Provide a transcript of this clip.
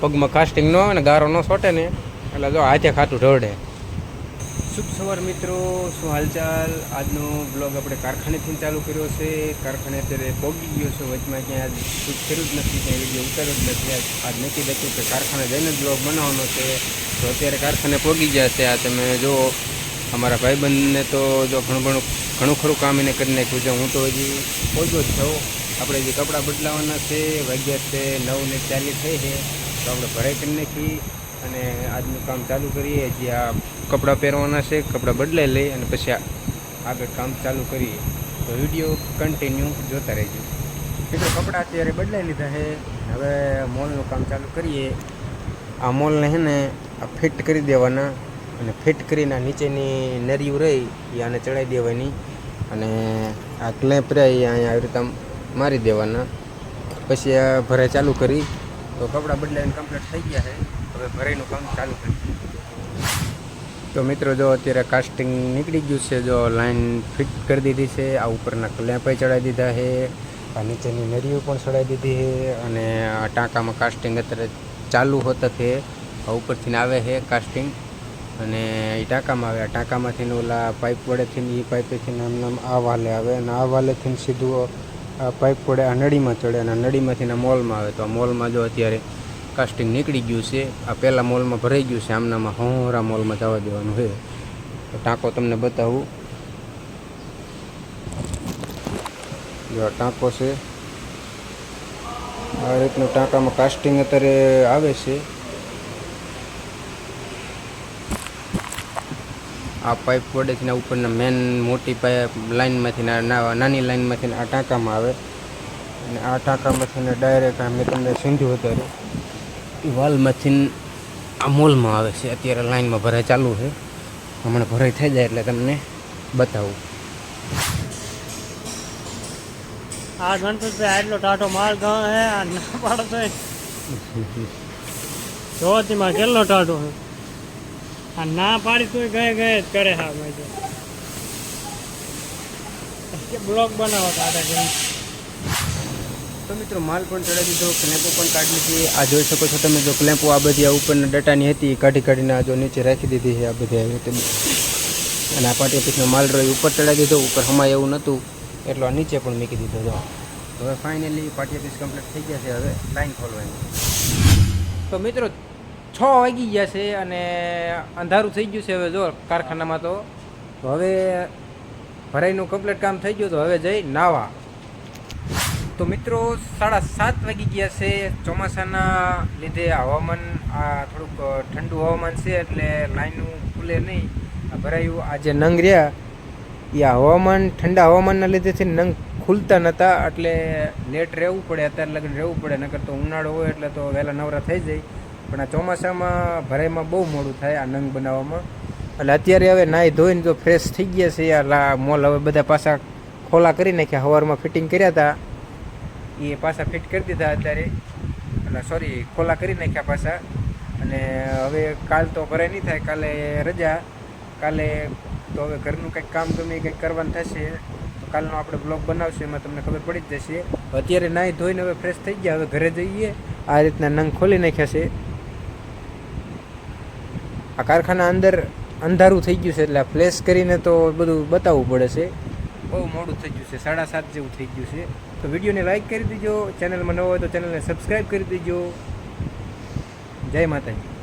પગમાં કાસ્ટિંગ ન હોય ને, ગારો ન સોટે ને, એટલે જો હાથે ખાતું ઢળે. શુભ સવાર મિત્રો, શું હાલચાલ? આજનો બ્લોગ આપણે કારખાનેથી ચાલુ કર્યો છે. કારખાને અત્યારે પહોંચી ગયો છે વચમાં ક્યાં આજ શૂટ કર્યું જ નથી, ક્યાંય વીડિયો ઉતાર્યો જ નથી. આજ નક્કી લખ્યું કે કારખાને જઈને જ બ્લોગ બનાવવાનો છે. તો અત્યારે કારખાને પહોંચી ગયા છે. આ તમે જો, અમારા ભાઈબંધને તો જો ઘણું ઘણું ઘણું ખરું કામ એને કરી નાખ્યું છે. હું તો હજી પહોંચ્યો જ થયો આપણે જે કપડાં બદલાવાના છે, વાગ્યા છે નવ ને ચાલીસ થઈ છે. તો આપણે ભરાઈ કરી નાખી અને આજનું કામ ચાલુ કરીએ. જે આ કપડાં પહેરવાના છે, કપડાં બદલાઈ લઈ અને પછી આગળ કામ ચાલુ કરીએ. તો વીડિયો કન્ટિન્યુ જોતા રહેજો. મિત્રો, કપડાં અત્યારે બદલાઈ લીધા છે. હવે મોલનું કામ ચાલુ કરીએ. આ મોલને છે ને, આ ફિટ કરી દેવાના અને ફિટ કરીને આ નીચેની નરિયું રહી, એ આને ચડાવી દેવાની અને આ ક્લેપ રહી અહીંયા આવી રીતે મારી દેવાના. પછી આ ભરાઈ ચાલુ કરી. તો કપડાં બદલાઈને કમ્પ્લીટ થઈ ગયા છે. હવે ભરાઈનું કામ ચાલુ કરી તો મિત્રો, જો અત્યારે કાસ્ટિંગ નીકળી ગયું છે, જો લાઈન ફિટ કરી દીધી છે, આ ઉપરના ક્લેપે ચડાવી દીધા છે, આ નીચેની નરીઓ પણ ચડાવી દીધી છે અને આ ટાંકામાં કાસ્ટિંગ અત્યારે ચાલુ હોતા છે. આ ઉપરથી આવે છે કાસ્ટિંગ અને એ ટાંકામાં આવે. આ ટાંકામાંથી ઓલા પાઇપ વડેથી એ પાઇપેથી આમ નામ આ વાલે આવે અને આ વાલેથી સીધું આ પાઇપ પડે આ નળીમાં ચડે અને નળીમાંથી મોલમાં આવે. તો આ મોલમાં જો અત્યારે કાસ્ટિંગ નીકળી ગયું છે, આ પહેલાં મોલમાં ભરાઈ ગયું છે, આમનામાં હોરા મોલમાં જવા દેવાનું છે. ટાંકો તમને બતાવું. જો આ ટાંકો છે. આ રીતનું ટાંકામાં કાસ્ટિંગ અત્યારે આવે છે. આ પાઇપ વડેથી ઉપરના મેન મોટી પાઇપ લાઇનમાંથી નાની લાઇનમાંથી આ ટાંકામાં આવે. અને આ ટાંકામાંથી ડાયરેક્ટ મેં તમને સિંધ્યું એ વાલમાંથી આ મોલમાં આવે છે. અત્યારે લાઇનમાં ભરાઈ ચાલુ છે. હમણાં ભરાઈ થઈ જાય એટલે તમને બતાવું. આ ગણપતભાઈ આટલો ટાટો માલ ગાં હે આ ના જોવાતીમાં કેટલો ટાટો હે આ ના પાડી તું ગયે ગયે જ કરે હા ભાઈ કે બ્લોક બનાવો દાદા જેમ તો મિત્રો માલ પણ ચડાવી દીધો ક્લેમ્પો પણ કાઢી લીધી. આ જોઈ શકો છો તમે જો ક્લેમ્પો આ બધી આ ઉપરના ડટાની હતી કાઢી કાઢીને આ જો નીચે રાખી દીધી છે આ બધી આવી અને આ પાટી પીસનો માલ રહ્યો ઉપર ચડાવી દીધો ઉપર હમાય એવું નહોતું એટલો આ નીચે પણ મૂકી દીધો જો. હવે ફાઇનલી પાટિયા પીસ કમ્પ્લીટ થઈ ગયા છે હવે લાઈન ખોલવાની. તો મિત્રો છ વાગી ગયા છે અને અંધારું થઈ ગયું છે હવે જો કારખાનામાં તો. તો હવે ભરાઈનું કમ્પ્લીટ કામ થઈ ગયું તો હવે જઈ નાવા. તો મિત્રો સાડા સાત વાગી ગયા છે ચોમાસાના લીધે હવામાન, આ થોડુંક ઠંડુ હવામાન છે એટલે લાઈનું ખુલે નહીં. આ ભરાયું, આ જે નંગ રહ્યા એ આ હવામાન, ઠંડા હવામાનના લીધેથી નંગ ખુલતા નહોતા એટલે લેટ રહેવું પડે, અત્યારે લગ્ન રહેવું પડે, નકર તો ઉનાળો હોય એટલે તો વહેલા નવરા થઈ જાય. પણ આ ચોમાસામાં ભરાઈમાં બહુ મોડું થાય આ નંગ બનાવવામાં. એટલે અત્યારે હવે નાહી ધોઈને જો ફ્રેશ થઈ ગયા છે, આ મોલ હવે બધા પાછા ખોલા કરી નાખ્યા. હવારમાં ફિટિંગ કર્યા હતા. એ પાછા ફિટ કરી દીધા અત્યારે. એટલે સોરી ખોલા કરી નાખ્યા પાછા. અને હવે કાલ તો ભરાય નહીં થાય, કાલે રજા. કાલે તો હવે ઘરનું કંઈક કામ ગમે કંઈક કરવાનું થશે. તો કાલનો આપણે બ્લોગ બનાવશું, એમાં તમને ખબર પડી જ જશે. અત્યારે નાહી ધોઈને હવે ફ્રેશ થઈ ગયા, હવે ઘરે જઈએ. આ રીતના નંગ ખોલી નાખ્યા છે. આ કારખાના અંદર અંધારું થઈ ગયું છે એટલે ફ્લેશ કરીને તો બધું બતાવવું પડે છે. બહુ મોડું થઈ ગયું છે, સાડા સાત જેવું થઈ ગયું છે. તો વિડીયોને લાઇક કરી દેજો ચેનલમાં નવો હોય તો ચેનલને સબસ્ક્રાઈબ કરી દેજો. જય માતાજી.